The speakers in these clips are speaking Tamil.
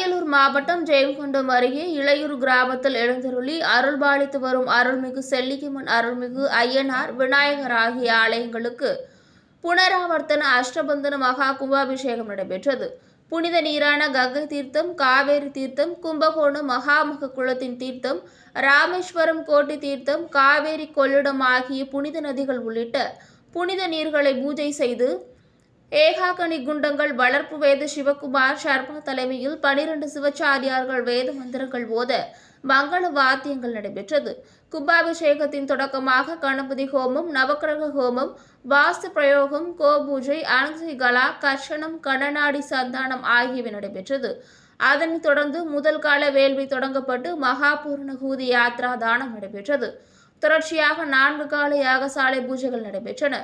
அரியலூர் மாவட்டம் ஜெயங்கொண்டம் அருகே இளையூர் கிராமத்தில் எழுந்தருளி அருள்பாலித்து வரும் அருள்மிகு செல்லியம்மன் அருள்மிகு ஐயனார் விநாயகர் ஆகிய ஆலயங்களுக்கு புனராவர்த்தன அஷ்டபந்தன மகா கும்பாபிஷேகம் நடைபெற்றது. புனித நீரான கங்கை தீர்த்தம் காவேரி தீர்த்தம் கும்பகோணம் மகாமக குளத்தின் தீர்த்தம் ராமேஸ்வரம் கோட்டி தீர்த்தம் காவேரி கொள்ளிடம் ஆகிய புனித நதிகள் உள்ளிட்ட புனித நீர்களை பூஜை செய்து ஏகாகனி குண்டங்கள் வளர்ப்பு வேத சிவகுமார் சர்மா தலைமையில் பனிரெண்டு சிவச்சாரியார்கள் வேத மந்திரங்கள் ஓத மங்கள வாத்தியங்கள் நடைபெற்றது. கும்பாபிஷேகத்தின் தொடக்கமாக கணபதி ஹோமம் நவக்கிரக ஹோமம் வாஸ்து பிரயோகம் கோபூஜை அனசிகலா கர்ஷனம் கணநாடி சந்தானம் ஆகியவை நடைபெற்றது. அதனைத் தொடர்ந்து முதல் கால வேள்வி தொடங்கப்பட்டு மகாபூர்ண ஹூதி யாத்ரா தானம் நடைபெற்றது. தொடர்ச்சியாக நான்கு கால யாகசாலை பூஜைகள் நடைபெற்றன.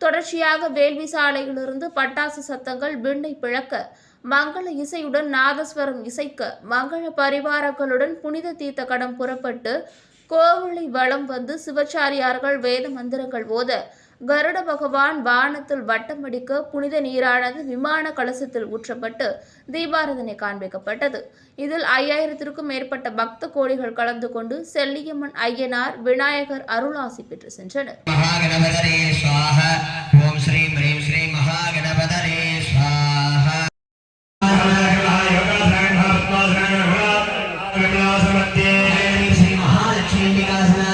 தொடர்ச்சியாக வேள்வி சாலையிலிருந்து பட்டாசு சத்தங்கள் விண்ணை பிளக்க மங்கள இசையுடன் நாதஸ்வரம் இசைக்க மங்கள பரிவாரங்களுடன் புனித தீர்த்த கடம் புறப்பட்டு கோவிலை வளம் வந்து சிவச்சாரியார்கள் வேத மந்திரங்கள் ஓத கருட பகவான் வானத்தில் வட்டம் அடிக்க புனித நீரானது விமான கலசத்தில் ஊற்றப்பட்டு தீபாரதனை காண்பிக்கப்பட்டது இதில் ஐயாயிரத்திற்கும் மேற்பட்ட பக்த கோடிகள் கலந்து கொண்டு செல்லியம்மன் ஐயனார் விநாயகர் அருளாசி பெற்று சென்றனர் महागणपतरे स्वाहा ॐ श्रीं ह्रीं श्रीं महागणपतरे स्वाहा ह्रीं श्री महालक्ष्मी व्यासा